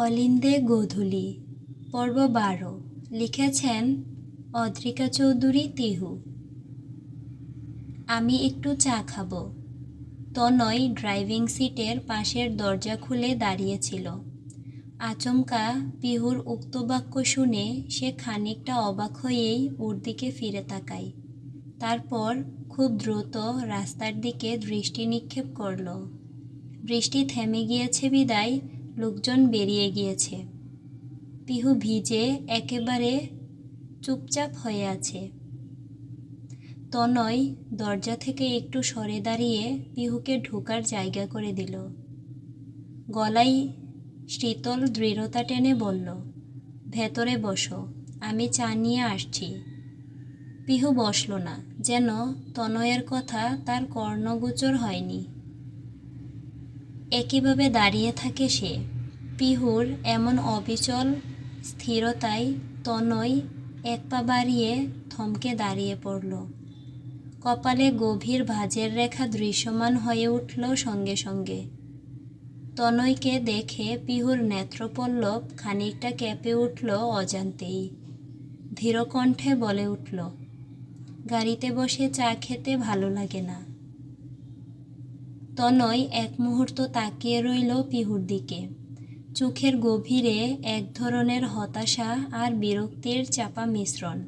অলিন্দে গোধূলি, পর্ব বারো, লিখেছেন অদ্রিকা চৌধুরী তিহু। আমি একটু চা খাব। তনয় ড্রাইভিং সিটের পাশের দরজা খুলে দাঁড়িয়েছিল। আচমকা পিহুর উক্ত বাক্য শুনে সে খানিকটা অবাক হয়েই ওর দিকে ফিরে তাকায়। তারপর খুব দ্রুত রাস্তার দিকে দৃষ্টি নিক্ষেপ করল। বৃষ্টি থেমে গিয়েছে বিদায় লোকজন বেরিয়ে গিয়েছে। পিহু ভিজে একেবারে চুপচাপ হয়ে আছে। তনয় দরজা থেকে একটু সরে দাঁড়িয়ে পিহুকে ঢোকার জায়গা করে দিল। গলায় শীতল দৃঢ়তা টেনে বলল, ভেতরে বসো, আমি চা নিয়ে আসছি। পিহু বসল না, যেন তনয়ের কথা তার কর্ণগোচর হয়নি। একইভাবে দাঁড়িয়ে থাকে সে। পিহুর এমন অবিচল স্থিরতায় তনয় এক পা বাড়িয়ে থমকে দাঁড়িয়ে পড়ল। কপালে গভীর ভাঁজের রেখা দৃশ্যমান হয়ে উঠল সঙ্গে সঙ্গে। তনয়কে দেখে পিহুর নেত্রপল্লব খানিকটা কেঁপে উঠল অজান্তেই। ধীরকণ্ঠে বলে উঠল, গাড়িতে বসে চা খেতে ভালো লাগে না। তনয় এক মুহূর্ত তাকিয়ে রইল পিহুর দিকে। চোখের গভীরে এক ধরনের হতাশা আর বিরক্তির চাপা মিশ্রণ।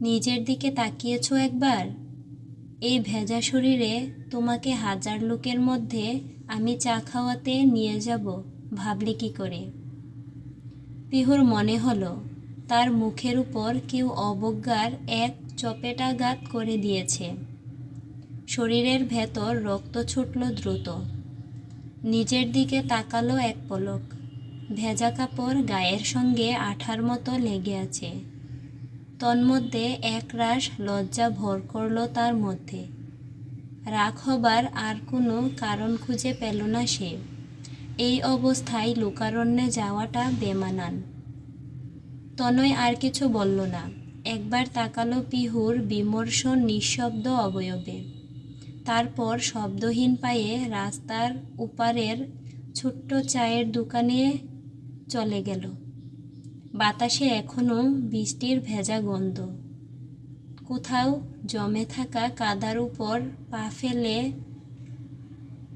নিজের দিকে তাকিয়েছ একবার? এই ভেজা শরীরে তোমাকে হাজার লোকের মধ্যে আমি চা খাওয়াতে নিয়ে যাব, ভাবলে কি করে? পিহুর মনে হলো, তার মুখের উপর কেউ অবজ্ঞার এক চপেটাঘাত করে দিয়েছে। শরীরের ভেতর রক্ত ছুটল দ্রুত। নিজের দিকে তাকালো এক পলক। ভেজা কাপড় গায়ের সঙ্গে আঠার মতো লেগে আছে। তন্মধ্যে একরাশ লজ্জা ভর করল তার মধ্যে। রাগ হবার আর কোনো কারণ খুঁজে পেল না সে। এই অবস্থায় লোকারণ্যে যাওয়াটা বেমানান। তনয় আর কিছু বলল না। একবার তাকালো পিহুর বিমর্ষ নিঃশব্দ অবয়বে। তারপর শব্দহীন পায়ে রাস্তার উপারের ছোট্ট চায়ের দোকানে চলে গেল। বাতাসে এখনও বৃষ্টির ভেজা গন্ধ। কোথাও জমে থাকা কাদার উপর পা ফেলে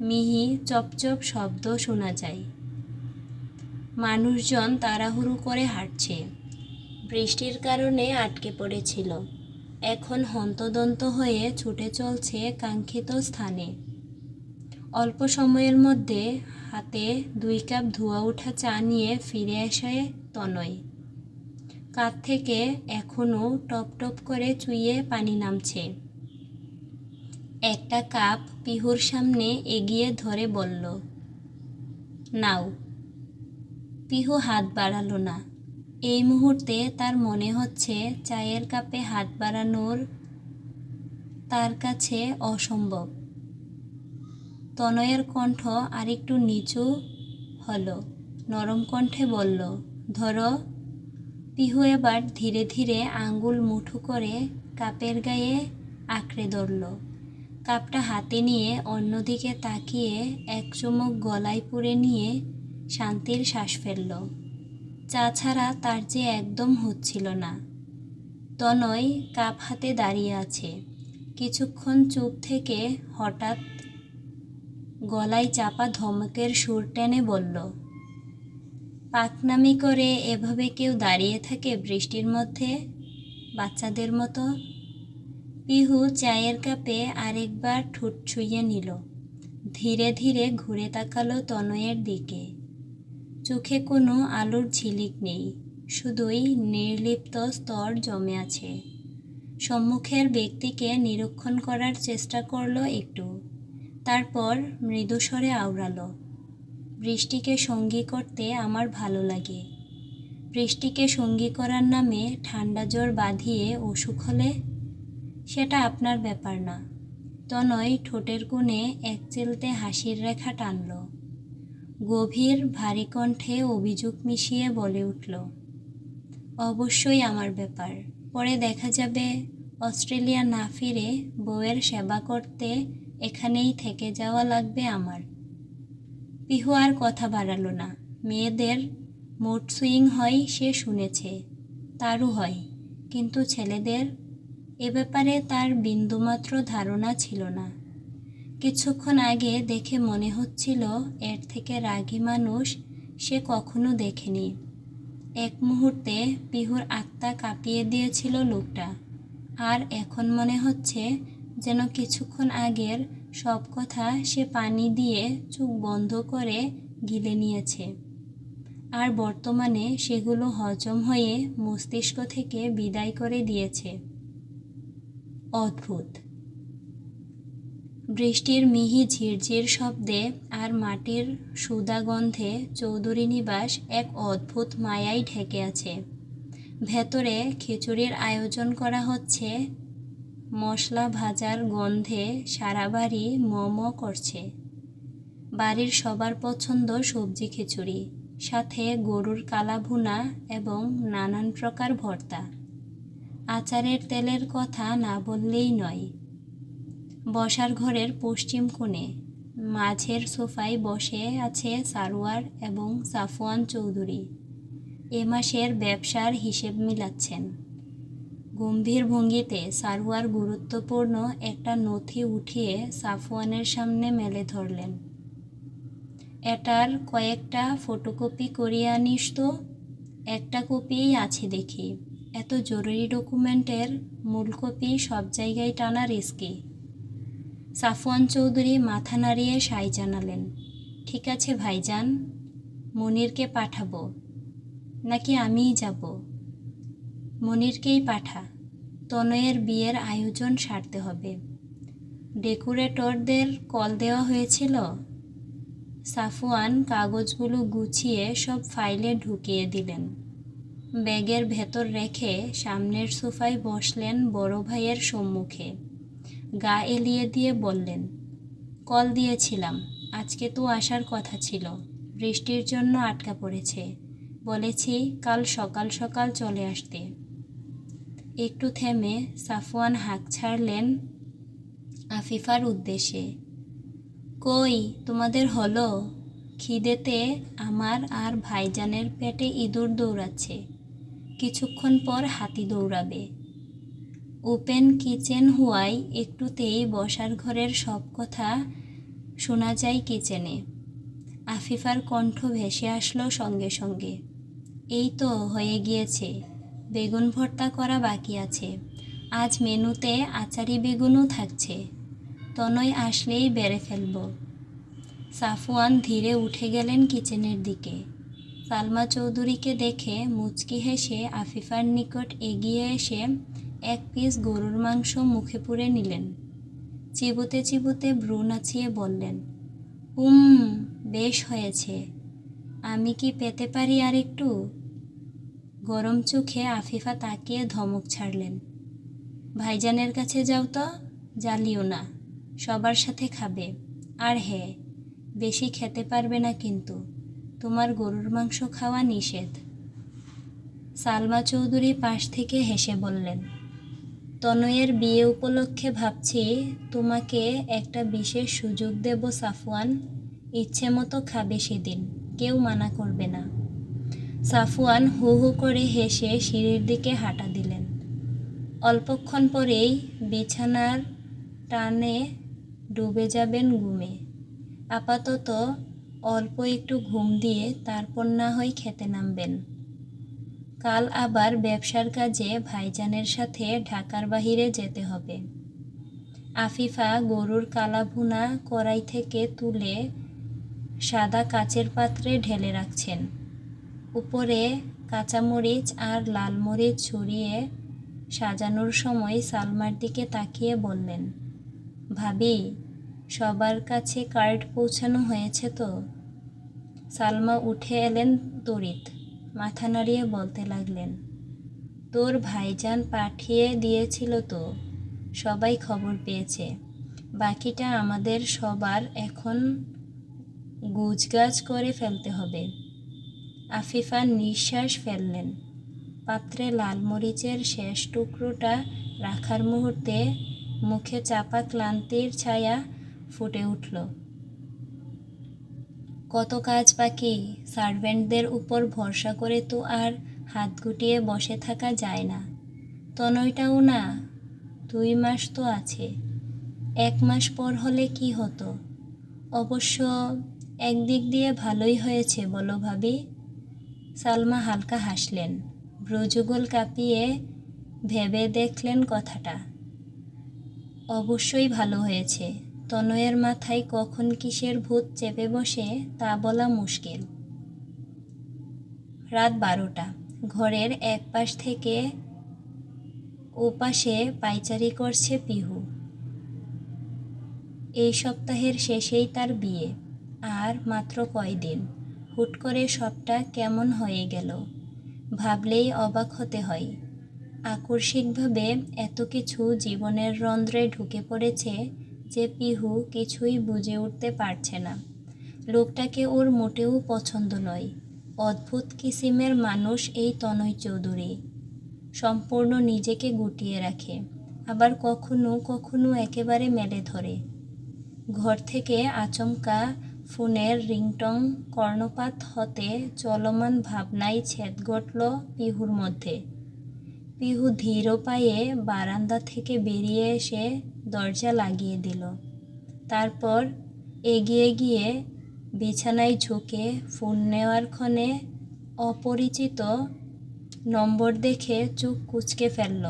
মিহি চপচপ শব্দ শোনা যায়। মানুষজন তাড়াহুড়ো করে হাঁটছে। বৃষ্টির কারণে আটকে পড়েছিল। এখন হন্তদন্ত হয়ে ছুটে চলছে কাঙ্ক্ষিত স্থানে। অল্প সময়ের মধ্যে হাতে দুই কাপ ধোয়া ওঠা চা নিয়ে ফিরে আসে তনয়। কাত থেকে এখনও টপ টপ করে চুইয়ে পানি নামছে। একটা কাপ পিহুর সামনে এগিয়ে ধরে বলল, নাও। পিহু হাত বাড়ালো না। এই মুহূর্তে তার মনে হচ্ছে চায়ের কাপে হাত বাড়ানোর তার কাছে অসম্ভব। তনয়ের কণ্ঠ আরেকটু নিচু হলো, নরম কণ্ঠে বলল, ধরো। পিহু এবার ধীরে ধীরে আঙ্গুল মুঠো করে কাপের গায়ে আঁকড়ে ধরল। কাপটা হাতে নিয়ে অন্যদিকে তাকিয়ে এক চুমুক গলায় পুড়ে নিয়ে শান্তির শ্বাস ফেলল। চা ছাড়া তার যে একদম হচ্ছিল না। তনয় কাপ হাতে দাঁড়িয়ে আছে। কিছুক্ষণ চুপ থেকে হঠাৎ গলায় চাপা ধমকের সুর টেনে বলল, পাকনামি করে এভাবে কেউ দাঁড়িয়ে থাকে বৃষ্টির মধ্যে? বাচ্চাদের মতো? পিহু চায়ের কাপে আরেকবার ঠোঁট ছুঁয়ে নিল। ধীরে ধীরে ঘুরে তাকালো তনয়ের দিকে। চোখে কোনো আলোর ঝিলিক নেই, শুধুই নির্লিপ্ত স্তর জমে আছে। সম্মুখের ব্যক্তিকে নিরীক্ষণ করার চেষ্টা করল একটু, তারপর মৃদুস্বরে আওড়ালো, বৃষ্টিকে সঙ্গী করতে আমার ভালো লাগে। বৃষ্টিকে সঙ্গী করার নামে ঠান্ডা জ্বর বাঁধিয়ে অসুখ হলে? সেটা আপনার ব্যাপার না। তনয় ঠোঁটের কোণে এক চেলতে হাসির রেখা টানল। গভীর ভারী কণ্ঠে অভিযোগ মিশিয়ে বলে উঠল, অবশ্যই আমার ব্যাপার। পরে দেখা যাবে, অস্ট্রেলিয়া না ফিরে বউয়ের সেবা করতে এখানেই থেকে যাওয়া লাগবে আমার পিহু আর কথা বাড়ালো না। মেয়েদের মুড সুইং হয়, সে শুনেছে, তারও হয়। কিন্তু ছেলেদের এ ব্যাপারে তার বিন্দুমাত্র ধারণা ছিল না। কিছুক্ষণ আগে দেখে মনে হচ্ছিল এর থেকে রাগী মানুষ সে কখনো দেখেনি। এক মুহূর্তে পিহুর আত্মা কাঁপিয়ে দিয়েছিল লোকটা, আর এখন মনে হচ্ছে যেন কিছুক্ষণ আগের সব কথা সে পানি দিয়ে চোখ বন্ধ করে গিলে নিয়েছে। আর বর্তমানে সেগুলো হজম হয়ে মস্তিষ্ক থেকে বিদায় করে দিয়েছে। অদ্ভুত। বৃষ্টির মিহি ঝিরঝির শব্দে আর মাটির সুদা গন্ধে চৌধুরী নিবাস এক অদ্ভুত মায়াই ঢেকে আছে। ভেতরে খিচুড়ির আয়োজন করা হচ্ছে, মশলা ভাজার গন্ধে সারা বাড়ি মম করছে। বাড়ির সবার পছন্দ সবজি খিচুড়ি, সাথে গরুর কালা ভুনা এবং নানান প্রকার ভর্তা। আচারের তেলের কথা না বললেই নয় বসার ঘরের পশ্চিম কোণে। মাঝের সোফায় বসে আছে সারোয়ার এবং সাফওয়ান চৌধুরী। এ মাসের ব্যবসার হিসেব মিলাচ্ছেন। গম্ভীর ভঙ্গিতে সারোয়ার গুরুত্বপূর্ণ একটা নথি উঠিয়ে সাফওয়ানের সামনে মেলে ধরলেন। এটার কয়েকটা ফটোকপি করিয়ে আনিস তো? একটা কপিই আছে দেখি। এত জরুরি ডকুমেন্টের মূল কপি সব জায়গায় টানা রিস্কি। সাফওয়ান চৌধুরী মাথা নাড়িয়ে সাই জানালেন, ঠিক আছে ভাইজান, মনিরকে পাঠাবো, নাকি আমিই যাব? মনিরকেই পাঠা, তনয়ের বিয়ের আয়োজন সারতে হবে। ডেকোরেটরদের কল দেওয়া হয়েছিল? সাফওয়ান কাগজগুলো গুছিয়ে সব ফাইলে ঢুকিয়ে দিলেন। ব্যাগের ভেতর রেখে সামনের সোফায় বসলেন বড় ভাইয়ের সম্মুখে। গা এলিয়ে দিয়ে বললেন, কল দিয়েছিলাম, আজকে তো আসার কথা ছিল। বৃষ্টির জন্য আটকা পড়েছে। বলেছি, কাল সকাল সকাল চলে আসতে। একটু থেমে সাফওয়ান হাঁক ছাড়লেন আফিফার উদ্দেশ্যে। কই, তোমাদের হলো? খিদেতে আমার আর ভাইজানের পেটে ইঁদুর দৌড়াচ্ছে। কিছুক্ষণ পর হাতি দৌড়াবে। ওপেন কিচেন হওয়ায় একটুতেই বসার ঘরের সব কথা শোনা যায় কিচেনে। আফিফার কণ্ঠ ভেসে আসলো সঙ্গে সঙ্গে। এই তো হয়ে গিয়েছে, বেগুন ভর্তা করা বাকি আছে। আজ মেনুতে আচারি বেগুনও থাকছে। তনয় আসলেই বেড়ে ফেলব। সাফওয়ান ধীরে উঠে গেলেন কিচেনের দিকে। সালমা চৌধুরীকে দেখে মুচকি হেসে আফিফার নিকট এগিয়ে এসে এক পিস গরুর মাংস মুখে পুরে নিলেন। চিবুতে চিবুতে ভ্রু নাচিয়ে বললেন, উম, বেশ হয়েছে। আমি কি পেতে পারি আর একটু গরম চোখে আফিফা তাকিয়ে ধমক ছাড়লেন, ভাইজানের কাছে যাও তো, জ্বালিও না, সবার সাথে খাবে। আর হ্যাঁ বেশি খেতে পারবে না কিন্তু, তোমার গরুর মাংস খাওয়া নিষেধ। সালমা চৌধুরী পাশ থেকে হেসে বললেন তনয়ের বিয়ে উপলক্ষে ভাবছি, তোমাকে একটা বিশেষ সুযোগ দেব সাফওয়ান। ইচ্ছে মতো খাবে সেদিন, কেউ মানা করবে না। সাফওয়ান হু হু করে হেসে সিঁড়ির দিকে হাঁটা দিলেন। অল্পক্ষণ পরেই বিছানার টানে ডুবে যাবেন ঘুমে আপাতত অল্প একটু ঘুম দিয়ে তারপর না হয় খেতে নামবেন। কাল আবার ব্যবসার কাজে ভাইজানের সাথে ঢাকার বাহিরে যেতে হবে। আফিফা গরুর কালাভুনা কড়াই থেকে তুলে সাদা কাচের পাত্রে ঢেলে রাখছেন। উপরে কাঁচামরিচ আর লাল মরিচ ছড়িয়ে সাজানোর সময় সালমার দিকে তাকিয়ে বললেন, ভাবি, সবার কাছে কার্ড পৌঁছানো হয়েছে তো? সালমা উঠে এলেন তড়িৎ। মাথা নাড়িয়ে বলতে লাগলেন, তোর ভাইজান পাঠিয়ে দিয়েছিল তো, সবাই খবর পেয়েছে। বাকিটা আমাদের সবার এখন গুজগাছ করে ফেলতে হবে। আফিফা নিঃশ্বাস ফেললেন। পাত্রে লাল মরিচের শেষ টুকরোটা রাখার মুহূর্তে মুখে চাপা ক্লান্তির ছায়া ফুটে উঠল। কত কাজ বাকি? সার্ভেন্টদের উপর ভরসা করে তো আর হাত গুটিয়ে বসে থাকা যায় না। তনয়টাও না, দুই মাস তো আছে। এক মাস পর হলে কি হতো? অবশ্য একদিক দিয়ে ভালোই হয়েছে বলো ভাবি। সালমা হালকা হাসলেন, ব্রজগোল কাঁপিয়ে ভেবে দেখলেন কথাটা। অবশ্যই ভালো হয়েছে। তনয়ের মাথায় কখন কিসের ভূত চেপে বসে তা বলা মুশকিল। রাত বারোটা। ঘরের এক পাশ থেকে ওপাশে পাইচারি করছে পিহু। এই সপ্তাহের শেষেই তার বিয়ে, আর মাত্র কয়দিন। হুট করে সবটা কেমন হয়ে গেল, ভাবলেই অবাক হতে হয়। আকস্মিকভাবে এত কিছু জীবনের রন্ধ্রে ঢুকে পড়েছে যে পিহু কিছুই বুঝে উঠতে পারছে না। লোকটাকে ওর মোটেও পছন্দ নয়। অদ্ভুত কিসিমের মানুষ এই তনয় চৌধুরী। সম্পূর্ণ নিজেকে গুটিয়ে রাখে, আবার কখনো কখনো একেবারে মেলে ধরে। ঘর থেকে আচমকা ফোনের রিংটং কর্ণপাত হতে চলমান ভাবনাই ছেদ ঘটল পিহুর মধ্যে। পিহু ধীর পায়ে বারান্দা থেকে বেরিয়ে এসে দরজা লাগিয়ে দিল। তারপর এগিয়ে গিয়ে বিছানায় ঝুঁকে ফোন নেওয়ার ক্ষণে অপরিচিত নম্বর দেখে চোখ কুচকে ফেলল।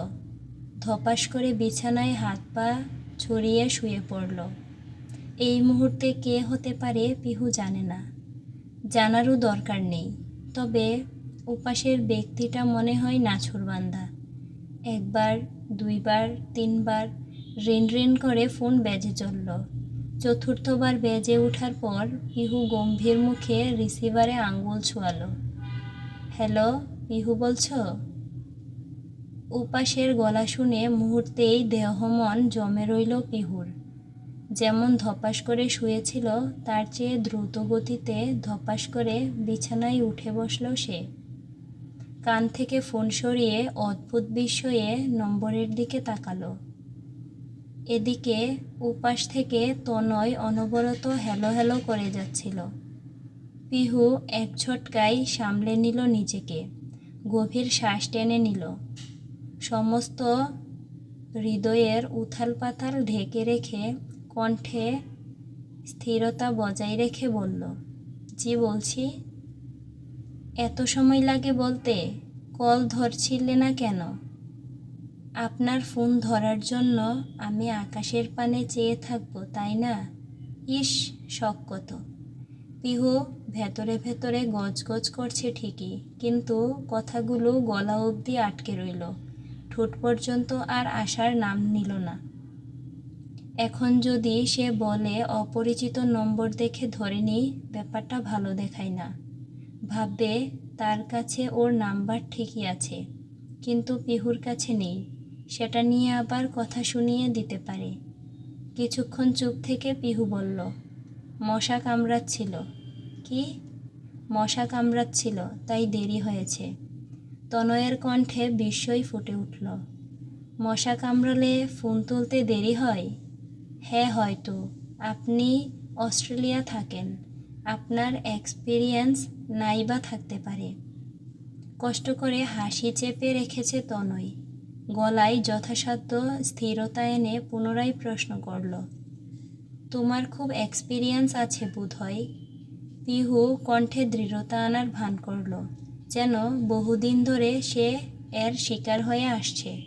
ধপাস করে বিছানায় হাত পা ছড়িয়ে শুয়ে পড়ল। এই মুহূর্তে কে হতে পারে পিহু জানে না। জানারও দরকার নেই। তবে উপাসের ব্যক্তিটা মনে হয় নাছরবান্দা। একবার, দুইবার, তিনবার রিন রিন করে ফোন বেজে চলল। চতুর্থবার বেজে ওঠার পর পিহু গম্ভীর মুখে রিসিভারে আঙ্গুল ছোয়ালো। হ্যালো পিহু বলছো? উপাসের গলা শুনে মুহূর্তেই দেহমন জমে রইল পিহুর যেমন ধপাস করে শুয়েছিল, তার চেয়ে দ্রুত গতিতে ধপাস করে বিছানায় উঠে বসল সে। কান থেকে ফোন সরিয়ে অদ্ভুত বিস্ময়ে নম্বরের দিকে তাকালো। এদিকে উপাস থেকে তনয় অনবরত হেলো হেলো করে যাচ্ছিল। পিহু এক ঝটকায় সামলে নিল নিজেকে, গভীর শ্বাস টেনে নিল। সমস্ত হৃদয়ের উথাল পাথাল ঢেকে রেখে কণ্ঠে স্থিরতা বজায় রেখে বলল, জি বলছি, এত সময় লাগে বলতে কল ধরছিলে না কেন? আপনার ফোন ধরার জন্য আমি আকাশের পানে চেয়ে থাকব, তাই না? ইস, শখ কত। পিহু ভেতরে ভেতরে গজগজ করছে ঠিকই, কিন্তু কথাগুলো গলা অবধি আটকে রইল। ঠোঁট পর্যন্ত আর আসার নাম নিল না। এখন যদি সে বলে, অপরিচিত নম্বর দেখে ধরে নিই ব্যাপারটা ভালো দেখায় না। ভাববে, তার কাছে ওর নাম্বার ঠিকই আছে, কিন্তু পিহুর কাছে নেই। সেটা নিয়ে আবার কথা শুনিয়ে দিতে পারে। কিছুক্ষণ চুপ থেকে পিহু বলল, মশা কামড়াচ্ছিল। কি? মশা কামড়াচ্ছিল, তাই দেরি হয়েছে। তনয়ের কণ্ঠে বিস্ময় ফুটে উঠল। মশা কামড়ালে ফোন তুলতে দেরি হয়? হ্যাঁ হয়তো। আপনি অস্ট্রেলিয়া থাকেন। আপনার এক্সপিরিয়েন্স নাইবা থাকতে পারে। কষ্ট করে হাসি চেপে রেখেছে তনয়। গলায় যথাসাধ্য স্থিরতা এনে পুনরায় প্রশ্ন করল, তোমার খুব এক্সপিরিয়েন্স আছে বোধ হয় পিহু কণ্ঠে দৃঢ়তা আনার ভান করল, যেন বহুদিন ধরে সে এর শিকার হয়ে আসছে।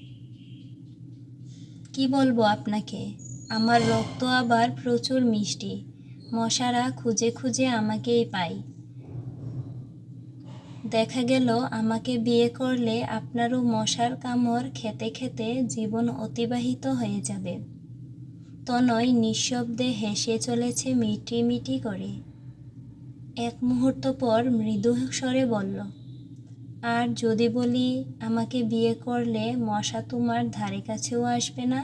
কি বলব আপনাকে, আমার রক্ত আবার প্রচুর মিষ্টি। মশারা খুঁজে খুঁজে আমাকেই পায়। দেখা গেল, আমাকে বিয়ে করলে আপনারও মশার কামড় খেতে খেতে জীবন অতিবাহিত হয়ে যাবে। তনয় নিঃশব্দে হেসে চলেছে মিটি মিটি করে। এক মুহূর্ত পর মৃদু স্বরে বলল, আর যদি বলি আমাকে বিয়ে করলে মশা তোমার ধারে কাছেও আসবে না?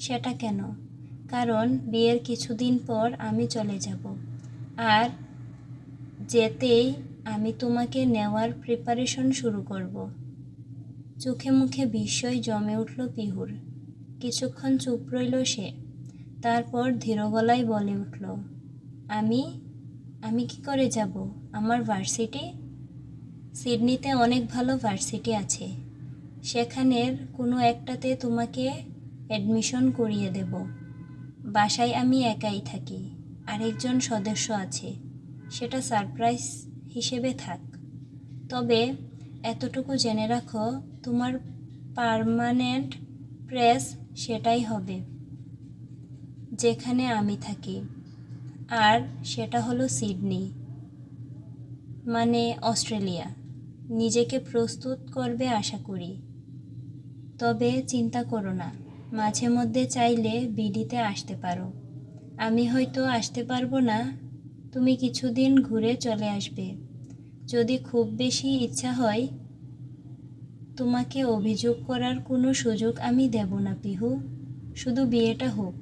সেটা কেন? কারণ বিয়ের কিছুদিন পর আমি চলে যাব। আর যেতেই আমি তোমাকে নেওয়ার প্রিপারেশন শুরু করব। চোখে মুখে বিস্ময় জমে উঠল পিহুর কিছুক্ষণ চুপ রইল সে। তারপর ধীর গলায় বলে উঠল, আমি আমি কি করে যাব? আমার ভার্সিটি সিডনিতে অনেক ভালো ভার্সিটি আছে। সেখানের কোনো একটাতে তোমাকে অ্যাডমিশন করিয়ে দেব। বাসায় আমি একাই থাকি। আরেকজন সদস্য আছে। সেটা সারপ্রাইজ হিসেবে থাক। তবে এতটুকু জেনে রাখো, তোমার পার্মানেন্ট প্রেস সেটাই হবে, যেখানে আমি থাকি। আর সেটা হলো সিডনি মানে অস্ট্রেলিয়া। নিজেকে প্রস্তুত করবে আশা করি। তবে চিন্তা করো না, মাঝে মধ্যে চাইলে বিডিতে আসতে পারো। আমি হয়তো আসতে পারব না, তুমি কিছুদিন ঘুরে চলে আসবে। যদি খুব বেশি ইচ্ছা হয়, তোমাকে অভিযোগ করার কোনো সুযোগ আমি দেব না, পিহু। শুধু বিয়েটা হোক।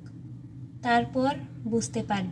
তারপর বুঝতে পারবে।